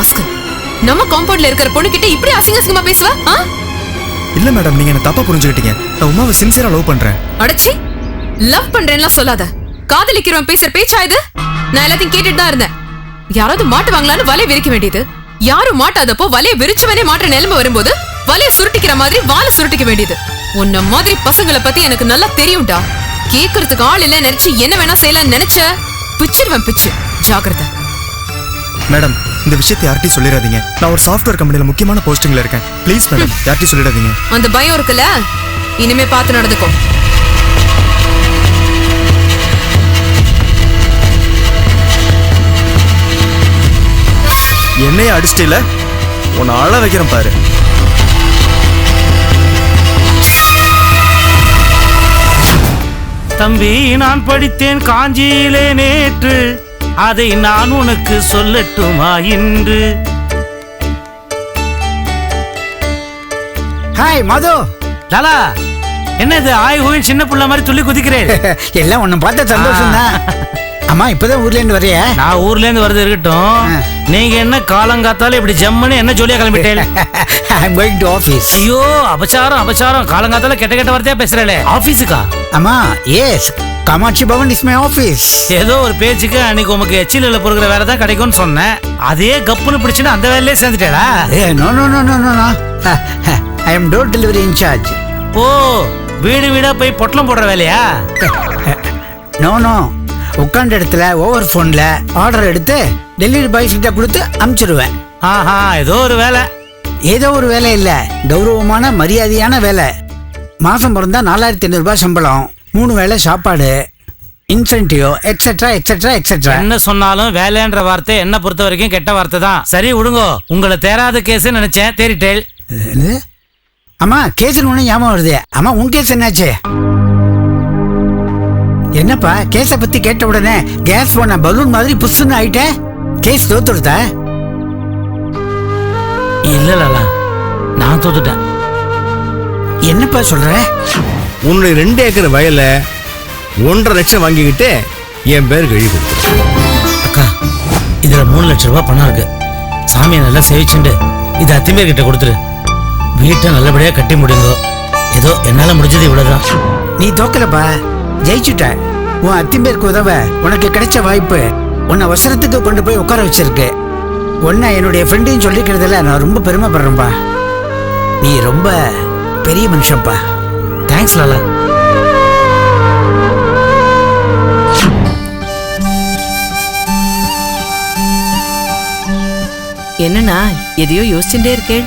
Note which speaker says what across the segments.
Speaker 1: Rascal. நம்ம காம்பவுண்ட்ல இருக்கிற பொண்ணு கிட்ட இப்படி அசிங்க அசிங்கமா பேசுவ?
Speaker 2: இல்ல மேடம் நீங்க என்ன தப்பா புரிஞ்சுக்கிட்டீங்க. நான் உமாவை சின்சியரா லவ் பண்றேன்.
Speaker 1: அடச்சி! லவ் பண்றேன்லாம் சொல்லாத. காதலிக்கிறவன் பேசுற பேச்சா இது? நான் எல்லாத்தையும் கேட்டுட்டு தான் இருந்தேன். யாராவது மாட்டுவாங்களான்னு வலைய விரிக்க வேண்டியது. யாரும் மாட்டாதப்போ வலைய விரிச்சவனே மாட்டுற நிலைமை வரும்போது வலைய சுருட்டிக்கிற மாதிரி வாழை சுருட்டிக்க வேண்டியது. உன்ன மாதிரி பசங்களை பத்தி எனக்கு நல்லா தெரியும்டா. கேக்குறதுக்கு ஆள் இல்ல நினைச்சு என்ன வேணா செய்யலாம்னு நினைச்ச? பிச்சிருவேன் பிச்சு. ஜாக்கிரதை.
Speaker 2: மேடம் இந்த விஷயத்தை யார்ட்டையும் சொல்லிடாதீங்க. நான் ஒரு சாஃப்ட்வேர் கம்பெனில முக்கியமான போஸ்டிங்ல இருக்கேன். ப்ளீஸ் மேடம் யார்ட்டையும் சொல்லிடாதீங்க.
Speaker 1: அந்த பயம் இருக்குல்ல? இனிமே பார்த்து நடந்துக்கோ.
Speaker 2: என்னைய அடிச்சிட்டில? உன்னை அழ வைக்கிறேன் பாரு.
Speaker 3: தம்பி நான் படித்தேன் காஞ்சியிலே நேற்று. அதை நான் உனக்கு சொல்லட்டுமா இன்று?
Speaker 4: ஹாய் மது.
Speaker 3: லாலா என்ன இது ஆய் ஊயின் சின்ன புள்ள மாதிரி துள்ளி குதிக்கிறேன்?
Speaker 4: எல்லாம் உன்னை பார்த்த சந்தோஷம் தான். அம்மா இப்பதான் ஊர்ல இருந்து வரைய?
Speaker 3: நான் ஊர்ல இருந்து வருது இருக்கட்டும். நீங்க என்ன காலங்காத்தால இப்படி ஜம்முன்னு என்ன சொல்லியா கிளம்பிட்டேன்
Speaker 4: ஐம் கோயிங் டு ஆஃபீஸ்
Speaker 3: ஐயோ அபச்சாரம் அபச்சாரம். காலங்காத்தால கெட்ட கெட்ட வார்த்தையா பேசுறேன் ஆபீஸுக்கா?
Speaker 4: அம்மா yes Kamakshi Bhavan is my office.
Speaker 3: ஏதோ ஒரு பேச்சுக்கு அன்னைக்கு உமக்கு எச்சில பொறுக்கிற வேலை தான் கிடைக்கும்னு சொன்னேன். அதே கப்புன்னு பிடிச்சுன்னு அந்த வேலையிலே சேர்ந்துட்டேடா.
Speaker 4: ஏ no no no no no no. I am door delivery incharge
Speaker 3: ஓ வீடு வீடா போய் பொட்டலம் போடுற வேலையா?
Speaker 4: No no. உட்காந்த இடத்துல ஓவர் ஃபோன்ல ஆர்டர் எடுத்து டெலிவரி பாய்ஸ் கிட்ட கொடுத்து அனுப்பிச்சிடுவேன்
Speaker 3: ஆஹா ஏதோ ஒரு வேலை.
Speaker 4: ஏதோ ஒரு வேலை இல்ல. கௌரவமான மரியாதையான வேலை. மாசம் பிறந்தா நாலாயிரத்தி ஐநூறு ரூபாய் சம்பளம். மூணு வேளை சாப்பாடு இன்சென்டிவ் எக்ஸெட்ரா எக்ஸெட்ரா எக்ஸெட்ரா
Speaker 3: என்ன சொன்னாலும் வேலைன்ற வார்த்தை என்ன பொறுத்த வரைக்கும் கெட்ட வார்த்தை தான். சரி விடுங்கோ. உங்களை தேராத கேஸ் நினைச்சேன். தேறிட்டேல்?
Speaker 4: அம்மா கேஸ் ஒண்ணு ஞாபகம் வருது. அம்மா உன் கேஸ் என்னாச்சு? என்னப்பா கேஸ பத்தி கேட்ட உடனே கேஸ் போன பலூன் மாதிரி புஷ்ஷுன்னு ஆயிட்ட கேஸ் தோத்துடுதா
Speaker 3: இல்ல லாலா நான் தோத்துட்டேன்.
Speaker 4: என்னப்பா சொல்ற?
Speaker 5: உன்னுடைய ரெண்டு ஏக்கர் வயலை ஒன்றரை லட்சம் வாங்கிக்கிட்டு என் பேர் கழுவி கொடுத்துரு.
Speaker 3: அக்கா இதுல மூணு லட்சம் ரூபாய் பணம் இருக்கு. சாமியை நல்லா சேவிச்சுண்டு இது அத்திமேர் கிட்ட கொடுத்துரு. வீட்டை நல்லபடியா கட்டி முடியுங்க. ஏதோ என்னால முடிஞ்சது இவ்வளவுதான்.
Speaker 4: நீ தோக்கலப்பா. ஜெயிச்சுட்ட. உன் அத்திம்பேருக்கு உதவ உனக்கு கிடைச்ச வாய்ப்பு உன்னை வசனத்துக்கு கொண்டு போய் உட்கார வச்சிருக்கு. உன்னை என்னுடைய ஃப்ரெண்டையும் சொல்லிக்கிறதுல நான் ரொம்ப பெருமைப்படுறேன்ப்பா நீ ரொம்ப பெரிய மனுஷன்ப்பா.
Speaker 3: தேங்க்ஸ் லாலா
Speaker 6: என்னண்ணா எதையோ யோசிச்சுட்டே இருக்கேன்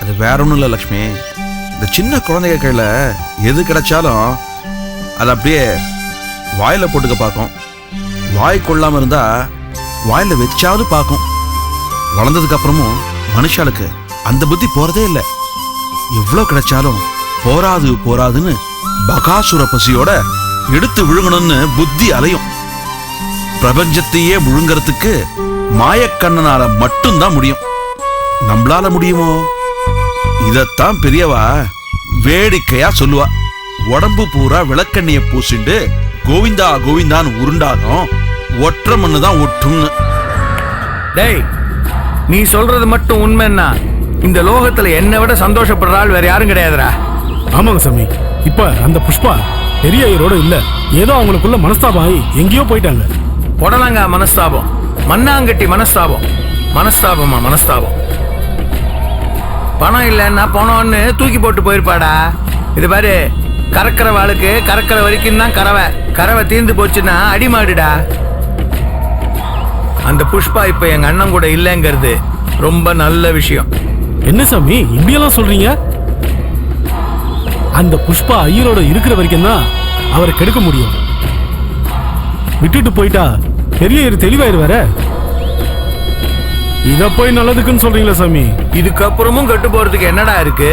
Speaker 7: அது வேற ஒன்றும் இல்லை லக்ஷ்மி. இந்த சின்ன குழந்தைங்க கையில் எது கிடைச்சாலும் அது அப்படியே வாயில போட்டுக்க பார்க்கும். வாய் கொள்ளாம இருந்தா வாயில வச்சாவது பார்க்கும். வளர்ந்ததுக்கு அப்புறமும் மனுஷாளுக்கு அந்த புத்தி போறதே இல்லை. எவ்வளோ கிடைச்சாலும் போராது போராதுன்னு பகாசுர பசியோட எடுத்து விழுங்கணும்னு புத்தி அலையும். பிரபஞ்சத்தையே முழுங்கறதுக்கு மாயக்கண்ணனால மட்டும்தான் முடியும். நம்மளால முடியுமோ? இதத்தான் பெரியவா வேடிக்கையா சொல்லுவா. உடம்பு பூரா விளக்கண்ணிய பூசிண்டு கோவிந்தா கோவிந்தான்னு உருண்டாலும் ஒற்றை மண்ணு தான் ஒட்டும்னு.
Speaker 5: டேய் நீ சொல்றது மட்டும் உண்மைன்னா இந்த லோகத்துல என்னை விட சந்தோஷப்படுறாள் வேற யாரும் கிடையாதுடா.
Speaker 8: ஆமாங்க சாமி. இப்ப அந்த புஷ்பா பெரிய ஐயரோட இல்ல. ஏதோ அவங்களுக்குள்ள மனஸ்தாபம் ஆகி எங்கேயோ போயிட்டாங்க.
Speaker 5: புடலங்கா மனஸ்தாபம். மண்ணாங்கட்டி மனஸ்தாபம். மனஸ்தாபமா மனஸ்தாபம். பணம் இல்லைன்னா பணம்னு தூக்கி போட்டு போயிருப்பாடா. இது பாரு கறக்கிற வாளுக்கு கறக்கிற வரைக்கும் தான் கறவை. கறவை தீர்ந்து போச்சுன்னா அடிமாடுடா. அந்த புஷ்பா இப்ப எங்க அண்ணன் கூட இல்லைங்கிறது ரொம்ப நல்ல விஷயம்.
Speaker 8: என்ன சாமி இப்படியெல்லாம் சொல்றீங்க? அந்த புஷ்பா ஐயரோட இருக்கிற வரைக்கும் தான் அவரை கெடுக்க முடியும். விட்டுட்டு போயிட்டா பெரிய தெளிவாயிருவார இத போய் நல்லதுக்குன்னு சொல்றீங்களா சாமி?
Speaker 5: இதுக்கப்புறமும் கெட்டு போறதுக்கு என்னடா இருக்கு?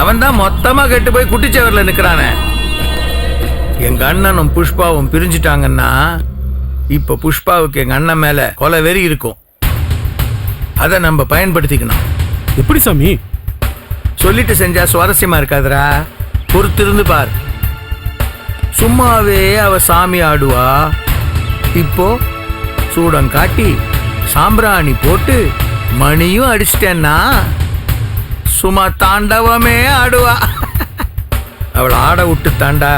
Speaker 5: அவன் தான் மொத்தமா கெட்டு போய் குட்டிச்சவரில் நிக்கிறானே. எங்க அண்ணனும் புஷ்பாவும் பிரிஞ்சுட்டாங்கன்னா இப்ப புஷ்பாவுக்கு எங்க அண்ணன் மேல கொலை வெறி இருக்கும். அதை நம்ம பயன்படுத்திக்கணும்.
Speaker 8: எப்படி சாமி?
Speaker 5: சொல்லிட்டு செஞ்சா சுவாரஸ்யமா இருக்காதுடா. பொறுத்திருந்து பார். சும்மாவே அவ சாமி ஆடுவா. இப்போ சூடம் காட்டி சாம்பிராணி போட்டு மணியும் அடிச்சிட்டேன்னா சும்மா தாண்டவமே ஆடுவா. அவளை ஆட விட்டு தாண்டா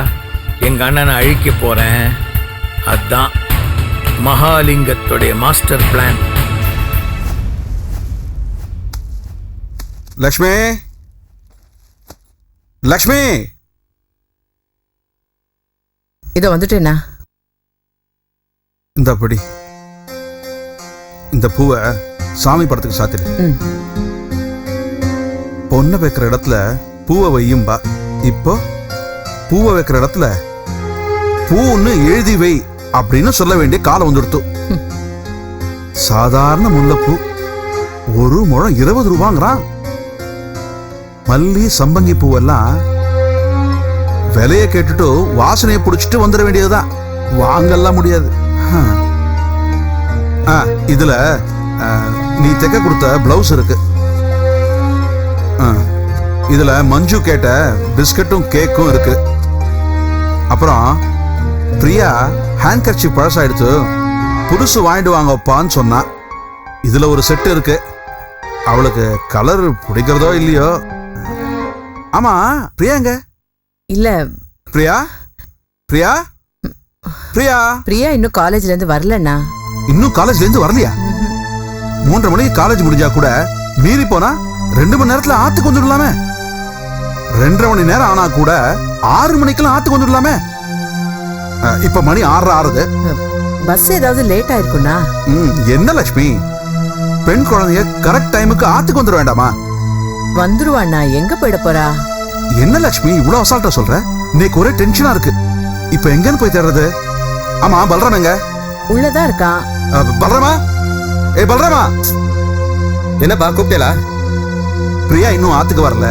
Speaker 5: எங்க அண்ணனை அழிக்க போறேன். அதான் மகாலிங்கத்துடைய மாஸ்டர் பிளான்.
Speaker 7: லக்ஷ்மி. லக்ஷ்மி!
Speaker 6: இதோ வந்துட்டேண்ணா
Speaker 7: இந்த படி. இந்த பூவை சாமி படத்துக்கு சாத்திடு. பொண்ணை வைக்கிற இடத்துல பூவை வையும்பா. இப்போ பூவை வைக்கிற இடத்துல பூன்னு எழுதி வை அப்படின்னு சொல்ல வேண்டிய காலம் வந்துடுத்து. சாதாரண முல்லைப்பூ. ஒரு முழம் இருபது ரூபாங்கிறான். மல்லி சம்பங்கி பூவெல்லாம் விலைய கேட்டுட்டு வாசனையை பிடிச்சிட்டு வந்துட வேண்டியதுதான். வாங்கலாம் முடியாது. ஆ இதுல நீ தைக்க கொடுத்த பிளவுஸ் இருக்கு. ஆ, இதுல மஞ்சு கேட்ட பிஸ்கட்டும் கேக்கும் இருக்கு. அப்புறம் பிரியா ஹேண்ட் கர்ச்சி பழசாயிடுத்து புதுசு வாங்கிட்டு வாங்கப்பான்னு சொன்னா. இதுல ஒரு செட் இருக்கு. அவளுக்கு கலர் பிடிக்கிறதோ இல்லையோ ஆமா பிரியாங்க
Speaker 6: இல்ல.
Speaker 7: பிரியா? பிரியா? பிரியா?
Speaker 6: பிரியா இன்னும் காலேஜ்ல இருந்து வரலண்ணா.
Speaker 7: இன்னும் காலேஜ்ல இருந்து வரலையா? மூன்றரை மணிக்கு காலேஜ் முடிஞ்சா கூட மீறி போனா ரெண்டு மணி நேரத்துல ஆத்துக்கு வந்துடலாமே. ரெண்டரை மணி நேரம் ஆனா கூட ஆறு மணிக்கெல்லாம் ஆத்துக்கு வந்துடலாமே. இப்ப மணி ஆறரை ஆறுது.
Speaker 6: பஸ் ஏதாவது லேட் ஆயிருக்குண்ணா.
Speaker 7: ம், என்ன லட்சுமி? பெண் குழந்தைய கரெக்ட் டைமுக்கு ஆத்துக்கு வந்துட வேண்டாமா?
Speaker 6: வந்துருவாண்ணா எங்க போயிட போறா?
Speaker 7: என்ன லட்சுமி இவ்வளவு அசால்ட்டா சொல்ற? இன்னைக்கு ஒரே டென்ஷனா இருக்கு. இப்ப எங்கன்னு போய் தேடுறது? ஆமா பல்ராம் எங்க?
Speaker 6: உள்ளதான் இருக்கான்.
Speaker 7: பல்ராமா? ஏ பல்ராமா?
Speaker 9: என்னப்பா கூப்பிட்டேலா?
Speaker 7: பிரியா இன்னும் ஆத்துக்கு வரல.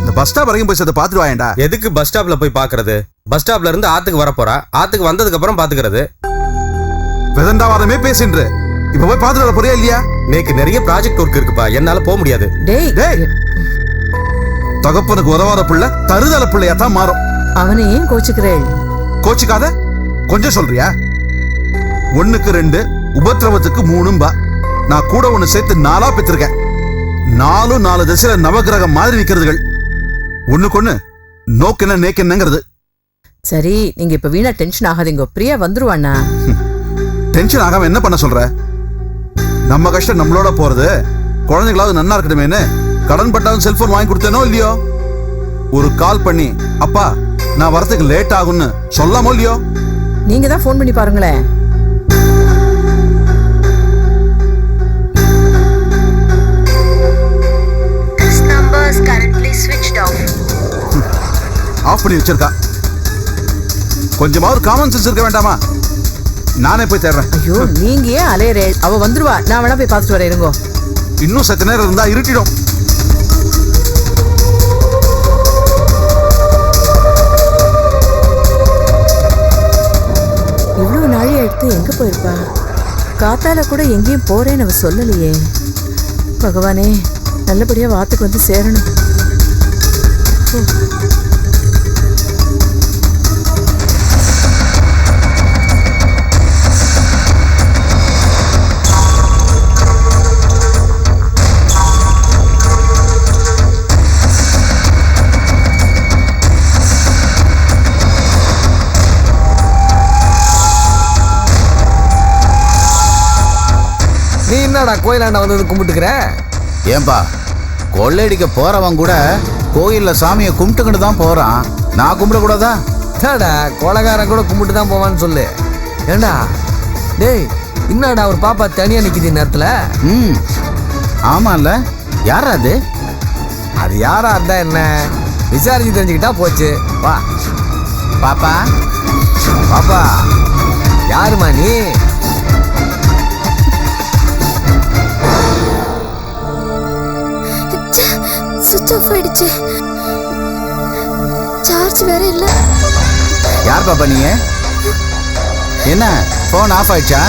Speaker 7: இந்த பஸ் ஸ்டாப் வரைக்கும் போய் சேர்த்து பாத்துட்டு வாயேன்டா
Speaker 9: எதுக்கு பஸ் ஸ்டாப்ல போய் பாக்குறது பஸ் ஸ்டாப்ல இருந்து ஆத்துக்கு வர போறா? ஆத்துக்கு வந்ததுக்கு அப்புறம் பாத்துக்கிறது
Speaker 7: விதண்டாவாதமே பேசின்ற. இப்ப போய் பாத்துட்டு வர போறியா இல்லையா?
Speaker 9: நேக்கு நிறைய ப்ராஜெக்ட் ஒர்க் இருக்குப்பா. என்னால போக முடியாது.
Speaker 6: டேய்
Speaker 7: டேய் தகப்பனுக்கு உதவாத பிள்ளை தருதல பிள்ளையா தான் மாறும்.
Speaker 6: அவனை ஏன் கோச்சுக்கிறேள்?
Speaker 7: கோச்சிக்காத கொஞ்சம் சொல்றியா? ஒண்ணுக்கு ரெண்டு உபத்திரவத்துக்கு மூணும்பா நான் கூட ஒண்ணு சேர்த்து நாலா பெற்றிருக்கேன். நாலும் நாலு திசையில நவகிரகம் மாதிரி நிக்கிறதுகள் ஒண்ணுக்கு ஒண்ணு நோக்கென்ன நேக்கென்னங்கிறது.
Speaker 6: சரி நீங்க இப்ப வீணா டென்ஷன் ஆகாதீங்க. பிரியா வந்துருவாண்ணா.
Speaker 7: டென்ஷன் ஆகாம என்ன பண்ண சொல்ற? நம்ம கஷ்டம் நம்மளோட போறது. குழந்தைகளாவது நன்னா இருக்கணுமேனு கடன் பட்டாலும் செல்போன் வாங்கி கொடுத்தேனோ இல்லையோ? ஒரு கால் பண்ணி அப்பா நான் வரதுக்கு லேட் ஆகும்னு சொல்லாமோ இல்லையோ?
Speaker 6: நீங்க தான் ஃபோன் பண்ணி பாருங்களேன்.
Speaker 7: ஆஃப் பண்ணி வச்சிருக்கா. கொஞ்சமாவது காமன் சென்ஸ் இருக்க வேண்டாமா? நானே போய் தேடுறேன்.
Speaker 6: ஐயோ நீங்க ஏன் அலையறேள் அவ வந்துருவா. நான் வேணா போய் பார்த்துட்டு வரேன் இருங்கோ.
Speaker 7: இன்னும் சத்த நேரம் இருந்தா இருட்டிடும்.
Speaker 6: எடுத்து எங்க போயிருப்பா? காத்தால கூட எங்கேயும் போறேன்னு அவ சொல்லலையே. பகவானே நல்லபடியா வாத்துக்கு வந்து சேரணும்.
Speaker 5: என்னடா கோயிலாண்ட வந்து கும்பிட்டுக்கிற?
Speaker 10: ஏன்பா கொள்ளையடிக்க போறவன் கூட கோயில்ல சாமியை கும்பிட்டுக்கிட்டு தான் போறான். நான் கும்பிடக்கூடாதா?
Speaker 5: என்னடா கொலகாரன் கூட கும்பிட்டு தான் போவான்னு சொல்லு. ஏண்டா? டேய் என்னடா ஒரு பாப்பா தனியா நிக்குது நேரத்துல?
Speaker 10: ம் ஆமால யார் அது?
Speaker 5: அது யாரா இருந்தா என்ன? விசாரிச்சு தெரிஞ்சுக்கிட்டா போச்சு. வா.
Speaker 10: பாப்பா.
Speaker 5: பாப்பா யாருமா நீ?
Speaker 11: ஆஃப் ஆயிடுச்சு சார்ஜ் வேற இல்ல.
Speaker 10: யார் பாப்பா நீங்க? என்ன? ஃபோன் ஆஃப் ஆயிடுச்சா?